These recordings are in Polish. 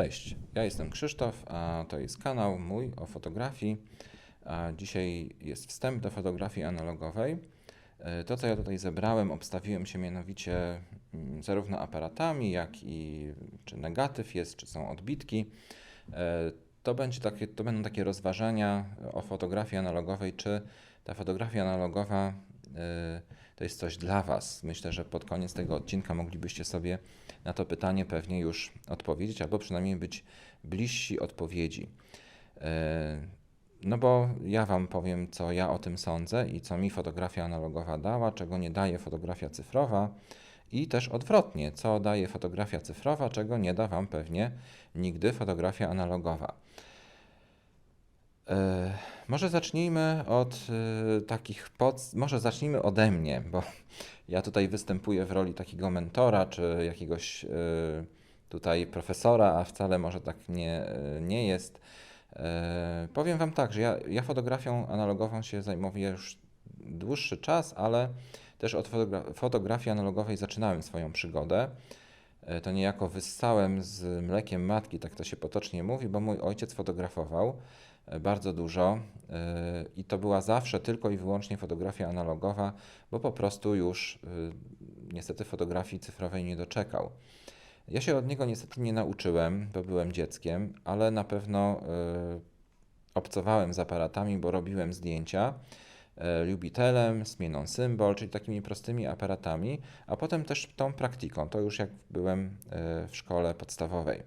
Cześć, ja jestem Krzysztof, a to jest kanał mój o fotografii. Dzisiaj jest wstęp do fotografii analogowej. E, To, co ja tutaj zebrałem, obstawiłem się mianowicie mm, zarówno aparatami, jak i czy negatyw jest, czy są odbitki. E, To, będzie takie, to będą takie rozważania o fotografii analogowej, czy ta fotografia analogowa e, to jest coś dla Was. Myślę, że pod koniec tego odcinka moglibyście sobie na to pytanie pewnie już odpowiedzieć, albo przynajmniej być bliżsi odpowiedzi. E, No bo ja Wam powiem, co ja o tym sądzę i co mi fotografia analogowa dała, czego nie daje fotografia cyfrowa i też odwrotnie, co daje fotografia cyfrowa, czego nie da Wam pewnie nigdy fotografia analogowa. E, Może zacznijmy od e, takich pod... Może zacznijmy ode mnie, bo ja tutaj występuję w roli takiego mentora czy jakiegoś e, tutaj profesora, a wcale może tak nie, nie jest. Powiem Wam tak, że ja, ja fotografią analogową się zajmuję już dłuższy czas, ale też od fotogra- fotografii analogowej zaczynałem swoją przygodę. E, To niejako wyssałem z mlekiem matki, tak to się potocznie mówi, bo mój ojciec fotografował e, bardzo dużo e, i to była zawsze tylko i wyłącznie fotografia analogowa, bo po prostu już niestety fotografii cyfrowej nie doczekał. Ja się od niego niestety nie nauczyłem, bo byłem dzieckiem, ale na pewno obcowałem z aparatami, bo robiłem zdjęcia Lubitelem, Smieną Symbol, czyli takimi prostymi aparatami, a potem też tą praktyką, to już jak byłem e, w szkole podstawowej.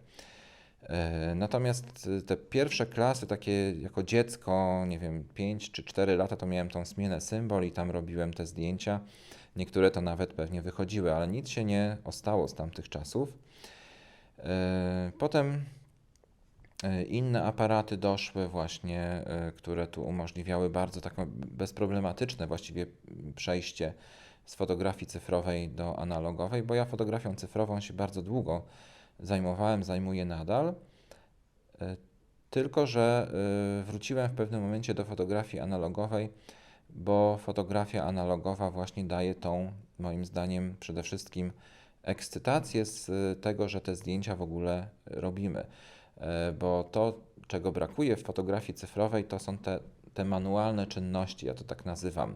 E, Natomiast e, te pierwsze klasy, takie jako dziecko, nie wiem, 5 czy 4 lata, to miałem tą zmianę symbol i tam robiłem te zdjęcia. Niektóre to nawet pewnie wychodziły, ale nic się nie ostało z tamtych czasów. E, Potem e, inne aparaty doszły właśnie, e, które tu umożliwiały bardzo takie bezproblematyczne właściwie przejście z fotografii cyfrowej do analogowej, bo ja fotografią cyfrową się bardzo długo zajmowałem, zajmuję nadal. E, Tylko, że e, wróciłem w pewnym momencie do fotografii analogowej, bo fotografia analogowa właśnie daje tą, moim zdaniem, przede wszystkim ekscytację z e, tego, że te zdjęcia w ogóle robimy. E, Bo to, czego brakuje w fotografii cyfrowej, to są te, te manualne czynności, ja to tak nazywam.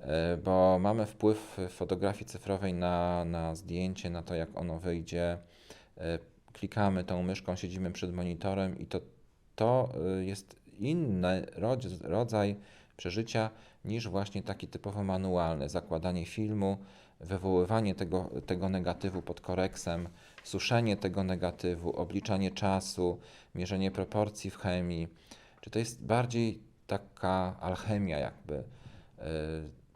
E, Bo mamy wpływ w fotografii cyfrowej na, na zdjęcie, na to, jak ono wyjdzie. E, Klikamy tą myszką, siedzimy przed monitorem i to, to jest inny rodz- rodzaj przeżycia niż właśnie taki typowo manualny. Zakładanie filmu, wywoływanie tego, tego negatywu pod koreksem, suszenie tego negatywu, obliczanie czasu, mierzenie proporcji w chemii. Czy to jest bardziej taka alchemia jakby, y,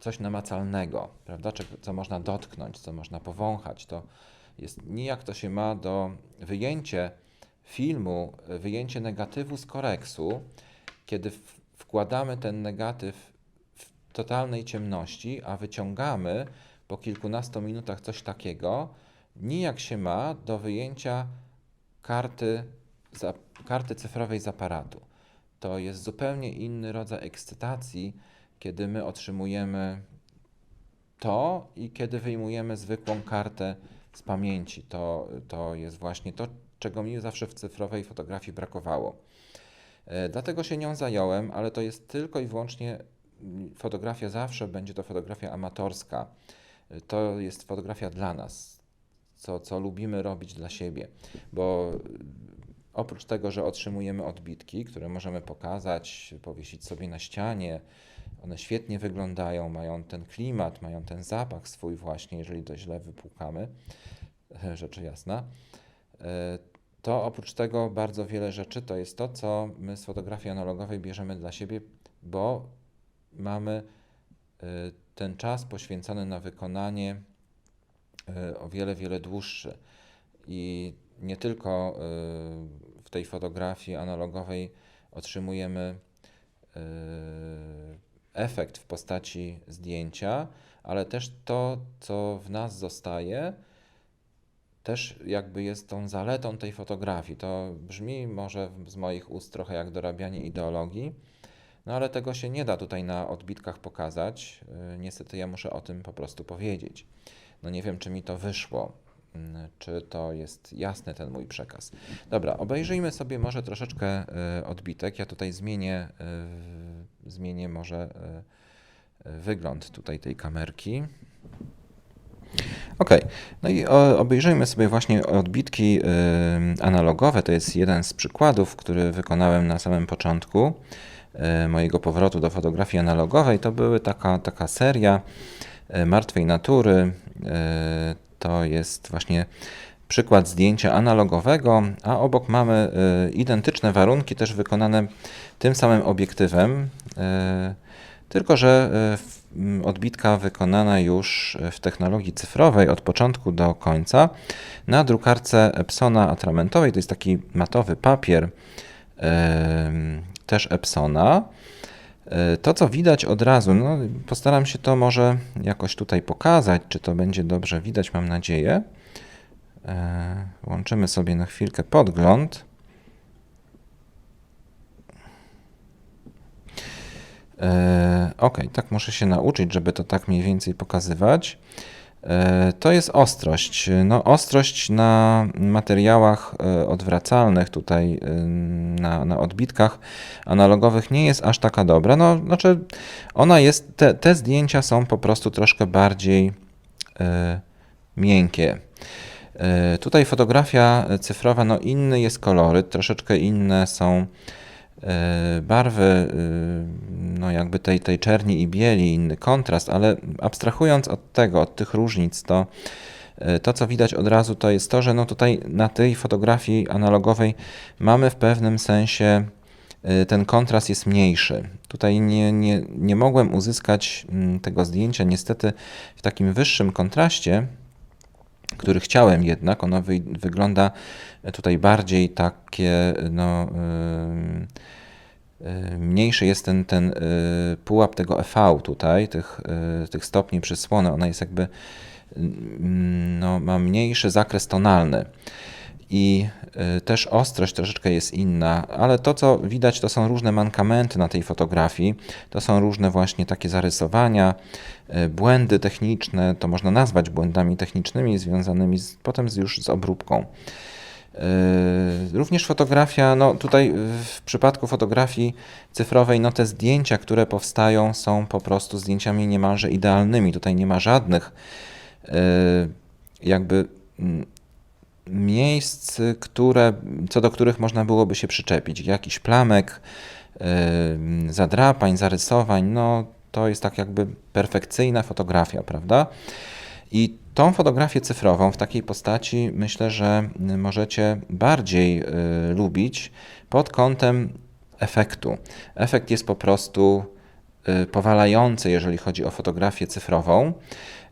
coś namacalnego, prawda? Co można dotknąć, co można powąchać. To jest nijak to się ma do wyjęcie filmu, wyjęcie negatywu z koreksu, kiedy wkładamy ten negatyw w totalnej ciemności, a wyciągamy po kilkunastu minutach coś takiego, nijak się ma do wyjęcia karty, karty cyfrowej z aparatu. To jest zupełnie inny rodzaj ekscytacji, kiedy my otrzymujemy to i kiedy wyjmujemy zwykłą kartę z pamięci. To, to jest właśnie to, czego mi zawsze w cyfrowej fotografii brakowało. E, Dlatego się nią zająłem, ale to jest tylko i wyłącznie mm, fotografia zawsze będzie to fotografia amatorska. E, To jest fotografia dla nas, co, co lubimy robić dla siebie, bo oprócz tego, że otrzymujemy odbitki, które możemy pokazać, powiesić sobie na ścianie, one świetnie wyglądają, mają ten klimat, mają ten zapach swój właśnie, jeżeli to źle wypłukamy, rzeczy jasna. E, To oprócz tego bardzo wiele rzeczy to jest to, co my z fotografii analogowej bierzemy dla siebie, bo mamy e, ten czas poświęcony na wykonanie o wiele, wiele dłuższy. I nie tylko e, w tej fotografii analogowej otrzymujemy e, efekt w postaci zdjęcia, ale też to, co w nas zostaje, też jakby jest tą zaletą tej fotografii. To brzmi może z moich ust trochę jak dorabianie ideologii, no ale tego się nie da tutaj na odbitkach pokazać. Yy, Niestety ja muszę o tym po prostu powiedzieć. No nie wiem, czy mi to wyszło. mm, czy to jest jasny ten mój przekaz. Dobra, obejrzyjmy sobie może troszeczkę y, odbitek. Ja tutaj zmienię, y, zmienię może y, wygląd tutaj tej kamerki. Ok, no i obejrzyjmy sobie właśnie odbitki analogowe. To jest jeden z przykładów, który wykonałem na samym początku mojego powrotu do fotografii analogowej. To były taka, taka seria martwej natury. To jest właśnie przykład zdjęcia analogowego, a obok mamy identyczne warunki, też wykonane tym samym obiektywem, tylko że odbitka wykonana już w technologii cyfrowej od początku do końca na drukarce Epsona atramentowej. To jest taki matowy papier, też Epsona. E, to, co widać od razu, no, postaram się to może jakoś tutaj pokazać, czy to będzie dobrze widać, mam nadzieję. E, łączymy sobie na chwilkę podgląd. E, ok, tak muszę się nauczyć, żeby to tak mniej więcej pokazywać. E, to jest ostrość. No, ostrość na materiałach e, odwracalnych, tutaj na, na odbitkach analogowych nie jest aż taka dobra. No, znaczy, ona jest, te, te zdjęcia są po prostu troszkę bardziej e, miękkie. E, tutaj fotografia cyfrowa, no inny jest koloryt, troszeczkę inne są E, barwy, y, no jakby tej, tej czerni i bieli, inny kontrast, ale abstrahując od tego, od tych różnic, to e, to, co widać od razu, to jest to, że no tutaj na tej fotografii analogowej mamy w pewnym sensie e, ten kontrast jest mniejszy. Tutaj nie, nie, nie mogłem uzyskać mm, tego zdjęcia niestety w takim wyższym kontraście, który chciałem jednak. Ono wy, wygląda tutaj bardziej takie, no, mniejszy jest ten, ten yy, pułap tego EV tutaj, tych, tych stopni przysłony. Ona jest jakby, no, ma mniejszy zakres tonalny i też ostrość troszeczkę jest inna, ale to co widać to są różne mankamenty na tej fotografii, to są różne właśnie takie zarysowania, błędy techniczne, to można nazwać błędami technicznymi związanymi z, potem już z obróbką. Yy, również fotografia, no tutaj w przypadku fotografii cyfrowej, no te zdjęcia, które powstają są po prostu zdjęciami niemalże idealnymi. Tutaj nie ma żadnych jakby mm, miejsc, które, co do których można byłoby się przyczepić. Jakiś plamek, zadrapań, zarysowań, no to jest tak jakby perfekcyjna fotografia, prawda? I tą fotografię cyfrową w takiej postaci myślę, że możecie bardziej y, lubić pod kątem efektu. Efekt jest po prostu y, powalający, jeżeli chodzi o fotografię cyfrową.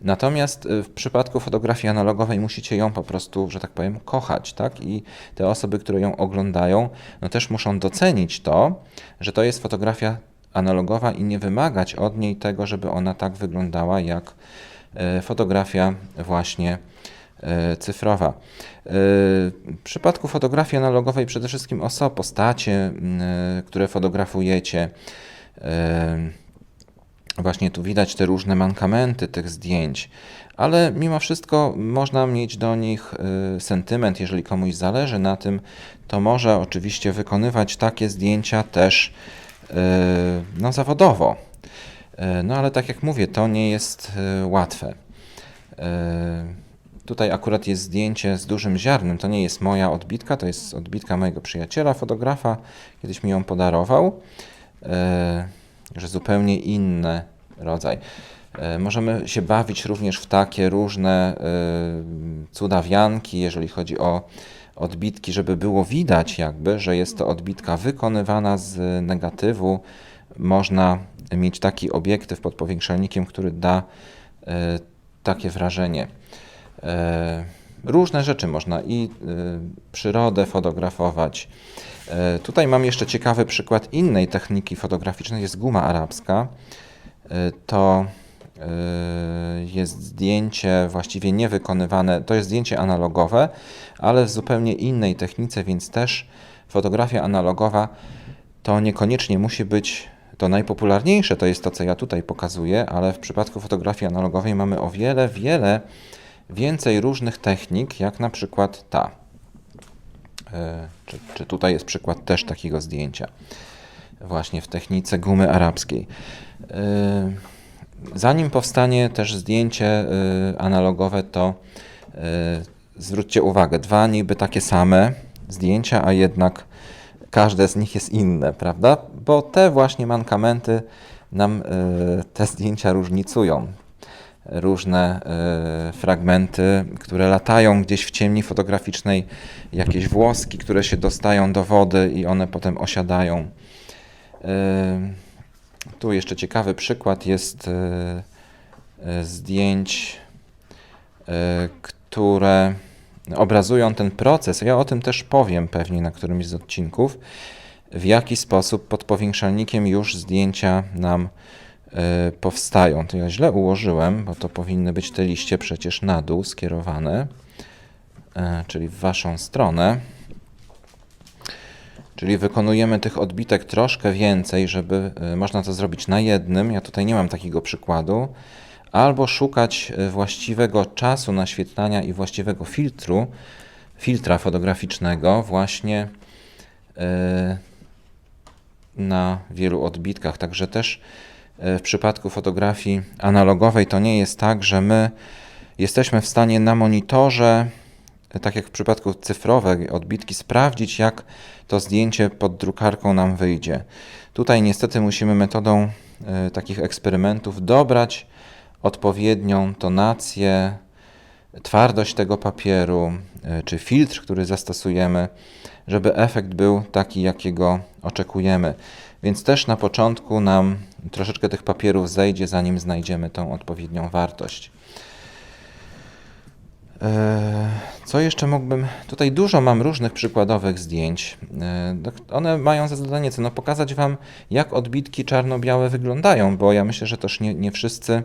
Natomiast y, w przypadku fotografii analogowej musicie ją po prostu, że tak powiem, kochać, tak? I te osoby, które ją oglądają, no też muszą docenić to, że to jest fotografia analogowa i nie wymagać od niej tego, żeby ona tak wyglądała jak E, fotografia właśnie cyfrowa. W przypadku fotografii analogowej przede wszystkim oso, postacie, które fotografujecie. Właśnie tu widać te różne mankamenty tych zdjęć, ale mimo wszystko można mieć do nich sentyment, jeżeli komuś zależy na tym, to może oczywiście wykonywać takie zdjęcia też no, zawodowo. E, no ale tak jak mówię, to nie jest łatwe. Tutaj akurat jest zdjęcie z dużym ziarnem. To nie jest moja odbitka, to jest odbitka mojego przyjaciela, fotografa. Kiedyś mi ją podarował, że zupełnie inny rodzaj. Możemy się bawić również w takie różne cudawianki, jeżeli chodzi o odbitki, żeby było widać jakby, że jest to odbitka wykonywana z negatywu. Można mieć taki obiektyw pod powiększalnikiem, który da e, takie wrażenie. E, różne rzeczy można i e, przyrodę fotografować. Tutaj mam jeszcze ciekawy przykład innej techniki fotograficznej, jest guma arabska. To jest zdjęcie właściwie niewykonywane, to jest zdjęcie analogowe, ale w zupełnie innej technice, więc też fotografia analogowa to niekoniecznie musi być to najpopularniejsze to jest to, co ja tutaj pokazuję, ale w przypadku fotografii analogowej mamy o wiele, wiele więcej różnych technik, jak na przykład ta. E, czy, czy tutaj jest przykład też takiego zdjęcia? Właśnie w technice gumy arabskiej. E, zanim powstanie też zdjęcie e, analogowe, to zwróćcie uwagę, dwa niby takie same zdjęcia, a jednak każde z nich jest inne, prawda? Bo te właśnie mankamenty nam te zdjęcia różnicują różne y, fragmenty, które latają gdzieś w ciemni fotograficznej, jakieś włoski, które się dostają do wody i one potem osiadają. Y, tu jeszcze ciekawy przykład jest y, zdjęć, które obrazują ten proces. Ja o tym też powiem pewnie na którymś z odcinków, w jaki sposób pod powiększalnikiem już zdjęcia nam E, powstają. To ja źle ułożyłem, bo to powinny być te liście przecież na dół skierowane, e, czyli w Waszą stronę. Czyli wykonujemy tych odbitek troszkę więcej, żeby e, można to zrobić na jednym. Ja tutaj nie mam takiego przykładu. Albo szukać właściwego czasu naświetlania i właściwego filtru, filtra fotograficznego właśnie na wielu odbitkach. Także też E, w przypadku fotografii analogowej to nie jest tak, że my jesteśmy w stanie na monitorze, e, tak jak w przypadku cyfrowej odbitki, sprawdzić, jak to zdjęcie pod drukarką nam wyjdzie. Tutaj niestety musimy metodą e, takich eksperymentów dobrać odpowiednią tonację, twardość tego papieru, czy filtr, który zastosujemy, żeby efekt był taki, jakiego oczekujemy. Więc też na początku nam troszeczkę tych papierów zejdzie, zanim znajdziemy tą odpowiednią wartość. E, co jeszcze mógłbym. Tutaj dużo mam różnych przykładowych zdjęć. E, one mają za zadanie co? No, pokazać Wam, jak odbitki czarno-białe wyglądają, bo ja myślę, że też nie, nie wszyscy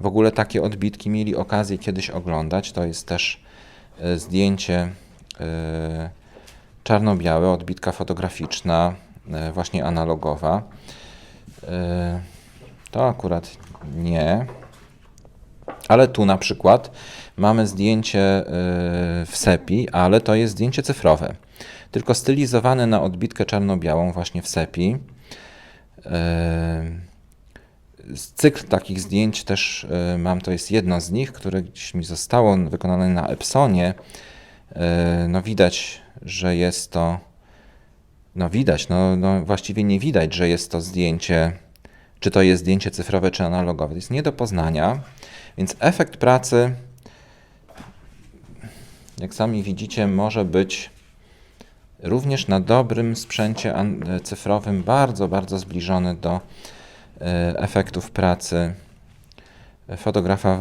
w ogóle takie odbitki mieli okazję kiedyś oglądać. To jest też e, zdjęcie czarno-białe, odbitka fotograficzna, właśnie analogowa. To akurat nie. Ale tu na przykład mamy zdjęcie y, w sepi, ale to jest zdjęcie cyfrowe. Tylko stylizowane na odbitkę czarno-białą właśnie w sepi. Cykl takich zdjęć też mam, to jest jedno z nich, które gdzieś mi zostało wykonane na Epsonie. No widać, że jest to, no widać, no, no właściwie nie widać, że jest to zdjęcie czy to jest zdjęcie cyfrowe, czy analogowe. To jest nie do poznania, więc efekt pracy, jak sami widzicie, może być również na dobrym sprzęcie cyfrowym bardzo, bardzo zbliżony do e, efektów pracy fotografa,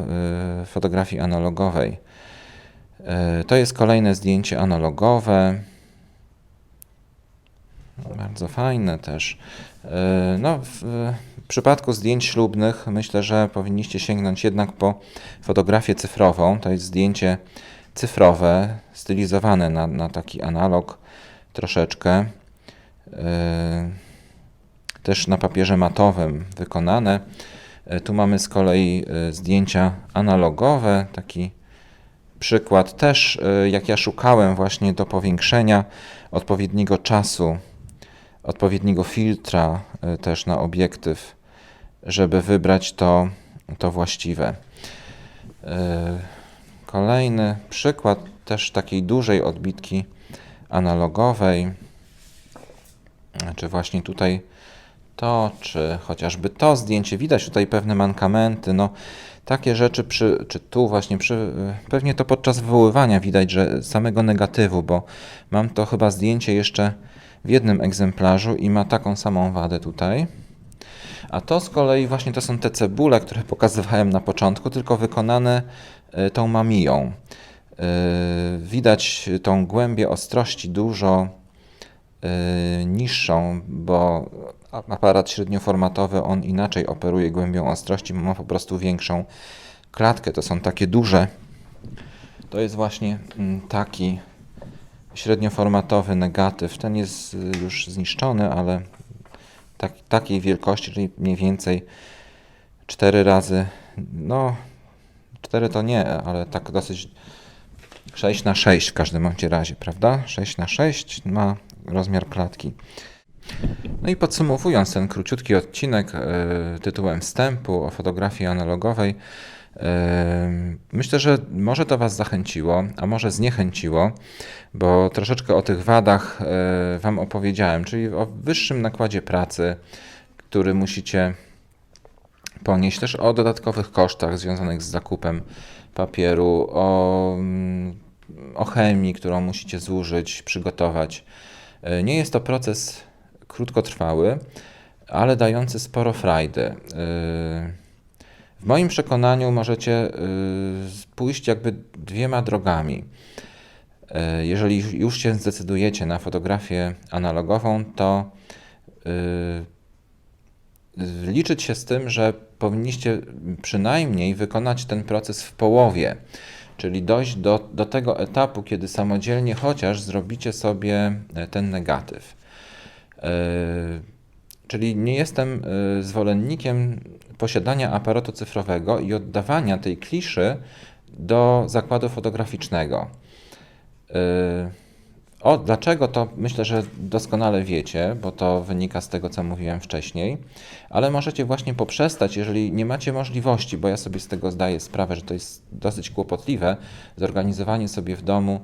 e, fotografii analogowej. E, to jest kolejne zdjęcie analogowe. Bardzo fajne też. No, w, przypadku zdjęć ślubnych myślę, że powinniście sięgnąć jednak po fotografię cyfrową. To jest zdjęcie cyfrowe, stylizowane na, na taki analog troszeczkę. Yy, też na papierze matowym wykonane. Yy, tu mamy z kolei zdjęcia analogowe, taki przykład też, jak ja szukałem właśnie do powiększenia odpowiedniego czasu, odpowiedniego filtra też na obiektyw żeby wybrać to, to właściwe. E, kolejny przykład też takiej dużej odbitki analogowej, czy właśnie tutaj to, czy chociażby to zdjęcie, widać tutaj pewne mankamenty, no takie rzeczy przy, czy tu właśnie przy, pewnie to podczas wywoływania widać, że samego negatywu, bo mam to chyba zdjęcie jeszcze w jednym egzemplarzu i ma taką samą wadę tutaj. A to z kolei właśnie to są te cebule, które pokazywałem na początku, tylko wykonane e, tą mamiją. E, widać tą głębię ostrości dużo e, niższą, bo aparat średnioformatowy on inaczej operuje głębią ostrości, ma po prostu większą klatkę. To są takie duże. To jest właśnie mm, taki średnioformatowy negatyw. Ten jest już zniszczony, ale tak, takiej wielkości, czyli mniej więcej 4 razy, no 4 to nie, ale tak dosyć 6 na 6 w każdym bądź razie, prawda? 6 na 6 ma rozmiar klatki. No i podsumowując ten króciutki odcinek y, tytułem wstępu o fotografii analogowej, y, myślę, że może to Was zachęciło, a może zniechęciło, bo troszeczkę o tych wadach y, Wam opowiedziałem, czyli o wyższym nakładzie pracy, który musicie ponieść, też o dodatkowych kosztach związanych z zakupem papieru, o, mm, o chemii, którą musicie zużyć, przygotować. Nie jest to proces krótkotrwały, ale dający sporo frajdy. Y, w moim przekonaniu możecie y, pójść jakby dwiema drogami. Y, jeżeli już się zdecydujecie na fotografię analogową, to liczyć się z tym, że powinniście przynajmniej wykonać ten proces w połowie, czyli dojść do, do tego etapu, kiedy samodzielnie chociaż zrobicie sobie ten negatyw. Czyli nie jestem zwolennikiem posiadania aparatu cyfrowego i oddawania tej kliszy do zakładu fotograficznego. E, o, dlaczego to myślę, że doskonale wiecie, bo to wynika z tego, co mówiłem wcześniej, ale możecie właśnie poprzestać, jeżeli nie macie możliwości, bo ja sobie z tego zdaję sprawę, że to jest dosyć kłopotliwe, zorganizowanie sobie w domu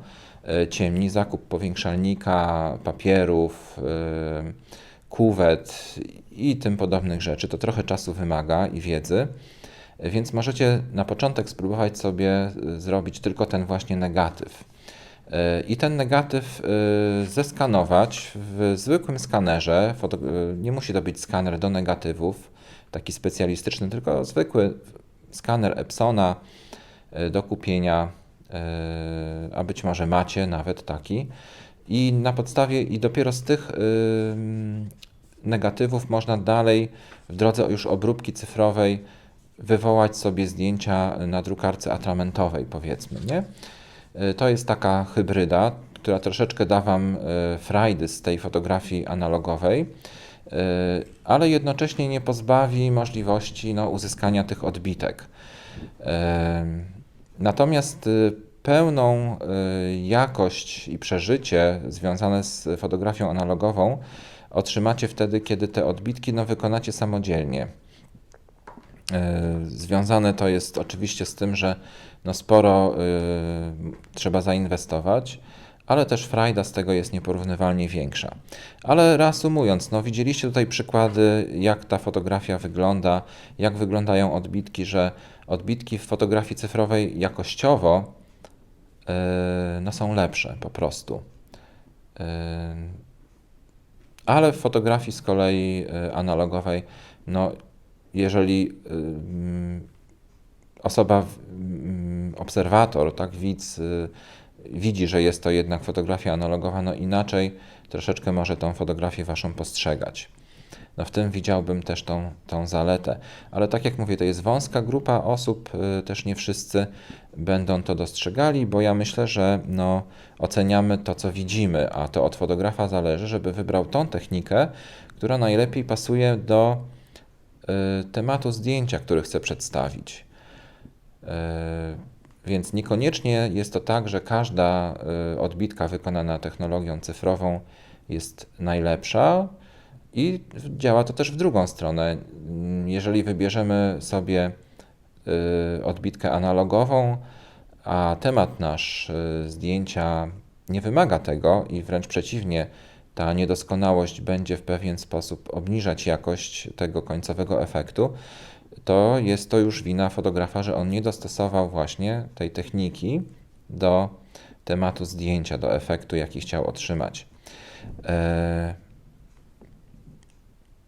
E, ciemni, zakup powiększalnika, papierów, e, kuwet i tym podobnych rzeczy. To trochę czasu wymaga i wiedzy, więc możecie na początek spróbować sobie e, zrobić tylko ten właśnie negatyw. I ten negatyw zeskanować w zwykłym skanerze. Nie musi to być skaner do negatywów, taki specjalistyczny, tylko zwykły skaner Epsona do kupienia a być może macie nawet taki. I na podstawie, i dopiero z tych negatywów można dalej w drodze już obróbki cyfrowej wywołać sobie zdjęcia na drukarce atramentowej, powiedzmy. Nie? E, to jest taka hybryda, która troszeczkę da Wam e, frajdy z tej fotografii analogowej, ale jednocześnie nie pozbawi możliwości no, uzyskania tych odbitek. Natomiast y, pełną y, jakość i przeżycie związane z fotografią analogową otrzymacie wtedy, kiedy te odbitki no, wykonacie samodzielnie. Y, związane to jest oczywiście z tym, że no, sporo trzeba zainwestować, ale też frajda z tego jest nieporównywalnie większa. Ale reasumując, no, widzieliście tutaj przykłady, jak ta fotografia wygląda, jak wyglądają odbitki, że odbitki w fotografii cyfrowej jakościowo no, są lepsze po prostu. Yy, ale w fotografii z kolei yy, analogowej, no, jeżeli yy, osoba, yy, obserwator, tak, widz widzi, że jest to jednak fotografia analogowa, no inaczej troszeczkę może tą fotografię waszą postrzegać. No w tym widziałbym też tą, tą zaletę. Ale tak jak mówię, to jest wąska grupa osób, y, też nie wszyscy będą to dostrzegali, bo ja myślę, że no, oceniamy to, co widzimy, a to od fotografa zależy, żeby wybrał tą technikę, która najlepiej pasuje do y, tematu zdjęcia, który chce przedstawić. Y, więc niekoniecznie jest to tak, że każda y, odbitka wykonana technologią cyfrową jest najlepsza i działa to też w drugą stronę. Jeżeli wybierzemy sobie y, odbitkę analogową, a temat nasz y, zdjęcia nie wymaga tego i wręcz przeciwnie, ta niedoskonałość będzie w pewien sposób obniżać jakość tego końcowego efektu, to jest to już wina fotografa, że on nie dostosował właśnie tej techniki do tematu zdjęcia, do efektu, jaki chciał otrzymać.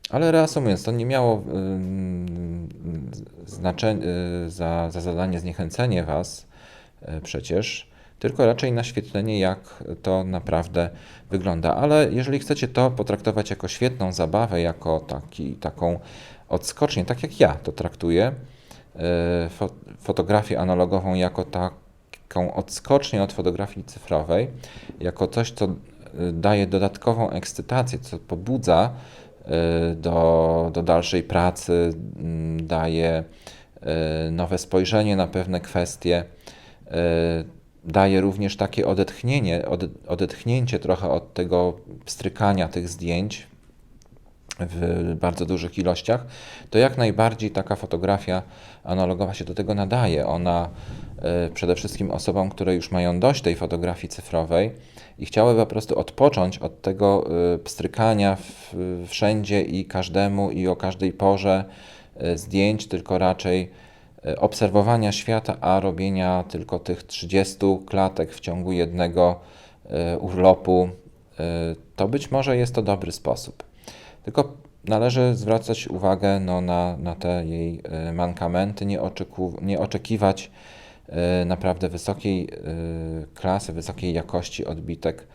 Ale reasumując, to nie miało znaczenia za, za zadanie zniechęcenie Was e, przecież, tylko raczej naświetlenie, jak to naprawdę wygląda. Ale jeżeli chcecie to potraktować jako świetną zabawę, jako taki, taką odskocznie, tak jak ja to traktuję, e, fotografię analogową jako taką odskocznię od fotografii cyfrowej, jako coś, co daje dodatkową ekscytację, co pobudza do, do dalszej pracy, daje e, nowe spojrzenie na pewne kwestie. E, Daje również takie odetchnienie, ode- odetchnięcie trochę od tego pstrykania tych zdjęć w bardzo dużych ilościach, to jak najbardziej taka fotografia analogowa się do tego nadaje. Ona przede wszystkim osobom, które już mają dość tej fotografii cyfrowej i chciały po prostu odpocząć od tego e, pstrykania w, wszędzie i każdemu i o każdej porze e, zdjęć, tylko raczej e, obserwowania świata, a robienia tylko tych 30 klatek w ciągu jednego urlopu, to być może jest to dobry sposób. Tylko należy zwracać uwagę no, na, na te jej mankamenty, nie, oczeku, nie oczekiwać naprawdę wysokiej e, klasy, wysokiej jakości odbitek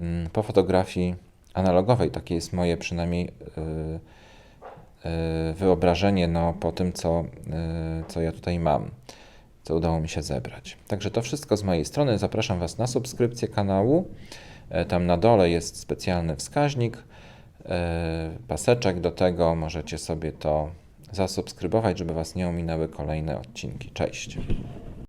mm, po fotografii analogowej. Takie jest moje przynajmniej e, e, wyobrażenie no, po tym, co, e, co ja tutaj mam, co udało mi się zebrać. Także to wszystko z mojej strony. Zapraszam Was na subskrypcję kanału. E, Tam na dole jest specjalny wskaźnik, e, paseczek do tego. Możecie sobie to zasubskrybować, żeby Was nie ominęły kolejne odcinki. Cześć.